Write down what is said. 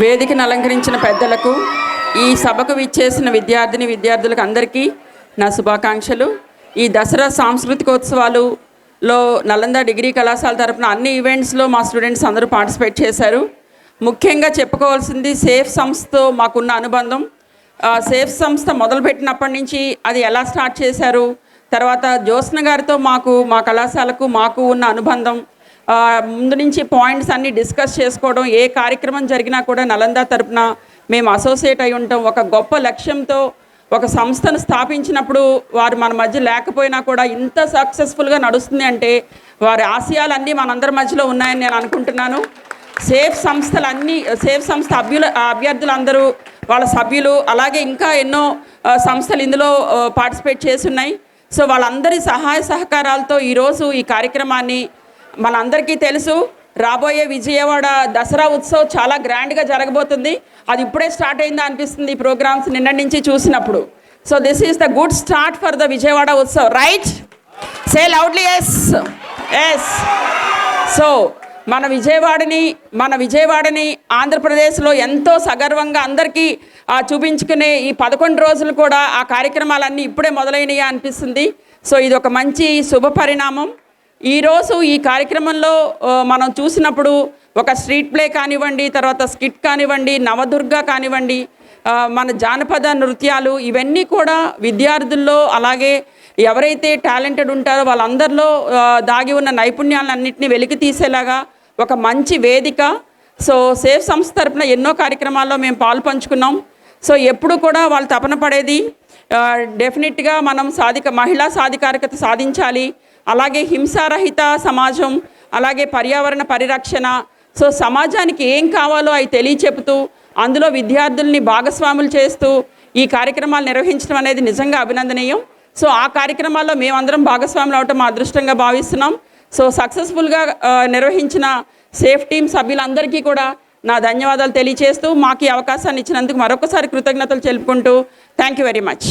వేదికను అలంకరించిన పెద్దలకు ఈ సభకు విచ్చేసిన విద్యార్థిని విద్యార్థులకు అందరికీ నా శుభాకాంక్షలు. ఈ దసరా సాంస్కృతికోత్సవాలులో నలంద డిగ్రీ కళాశాల తరపున అన్ని ఈవెంట్స్లో మా స్టూడెంట్స్ అందరూ పార్టిసిపేట్ చేశారు. ముఖ్యంగా చెప్పుకోవాల్సింది సేఫ్ సంస్థతో మాకున్న అనుబంధం. సేఫ్ సంస్థ మొదలుపెట్టినప్పటి నుంచి అది ఎలా స్టార్ట్ చేశారు? తర్వాత జ్యోత్స్న గారితో మాకు మా కళాశాలకు మాకు ఉన్న అనుబంధం. ముందు నుంచి పాయింట్స్ అన్ని డిస్కస్ చేసుకోవడం ఏ కార్యక్రమం జరిగినా కూడా నలంద తరపున మేము అసోసియేట్ అయి ఉంటాం. ఒక గొప్ప లక్ష్యంతో ఒక సంస్థను స్థాపించినప్పుడు వారు మన మధ్య లేకపోయినా కూడా ఇంత సక్సెస్ఫుల్గా నడుస్తుంది అంటే వారి ఆశయాలన్నీ మనందరి మధ్యలో ఉన్నాయని నేను అనుకుంటున్నాను. సేఫ్ సంస్థలన్నీ సేఫ్ సంస్థ అభ్యుల అభ్యర్థులందరూ వాళ్ళ సభ్యులు అలాగే ఇంకా ఎన్నో సంస్థలు ఇందులో పార్టిసిపేట్ చేస్తున్నాయి సో వాళ్ళందరి సహాయ సహకారాలతో ఈరోజు ఈ కార్యక్రమాన్ని మనందరికీ తెలుసు రాబోయే విజయవాడ దసరా ఉత్సవ్ చాలా గ్రాండ్గా జరగబోతుంది. అది ఇప్పుడే స్టార్ట్ అయిందా అనిపిస్తుంది ఈ ప్రోగ్రామ్స్ నిన్న నుంచి చూసినప్పుడు. So this is the good start for the Vijayawada Utsav right say loudly yes yes so మన విజయవాడని మన విజయవాడని ఆంధ్రప్రదేశ్లో ఎంతో సగర్వంగా అందరికీ చూపించుకునే ఈ పదకొండు రోజులు కూడా ఆ కార్యక్రమాలన్నీ ఇప్పుడే మొదలైనయా అనిపిస్తుంది. సో ఇది ఒక మంచి శుభ పరిణామం. ఈరోజు ఈ కార్యక్రమంలో మనం చూసినప్పుడు ఒక స్ట్రీట్ ప్లే కానివ్వండి తర్వాత స్కిట్ కానివ్వండి నవదుర్గ కానివ్వండి మన జానపద నృత్యాలు ఇవన్నీ కూడా విద్యార్థుల్లో అలాగే ఎవరైతే టాలెంటెడ్ ఉంటారో వాళ్ళందరిలో దాగి ఉన్న నైపుణ్యాలన్నింటినీ వెలికి తీసేలాగా ఒక మంచి వేదిక. సో సేఫ్ సంస్థ తరపున ఎన్నో కార్యక్రమాల్లో మేము పాలు పంచుకున్నాం. సో ఎప్పుడు కూడా వాళ్ళు తపన పడేది డెఫినెట్గా మనం సాధిక మహిళా సాధికారికత సాధించాలి. అలాగే హింసారహిత సమాజం అలాగే పర్యావరణ పరిరక్షణ. సో సమాజానికి ఏం కావాలో అవి తెలియచెపుతూ అందులో విద్యార్థుల్ని భాగస్వాములు చేస్తూ ఈ కార్యక్రమాలు నిర్వహించడం అనేది నిజంగా అభినందనీయం. సో ఆ కార్యక్రమాల్లో మేమందరం భాగస్వాములు అవటం మా అదృష్టంగా భావిస్తున్నాం. సో సక్సెస్ఫుల్గా నిర్వహించిన సేఫ్ టీమ్ సభ్యులందరికీ కూడా నా ధన్యవాదాలు తెలియజేస్తూ మాకు ఈ అవకాశాన్ని ఇచ్చినందుకు మరొకసారి కృతజ్ఞతలు తెలుపుకుంటూ థ్యాంక్ యూ వెరీ మచ్.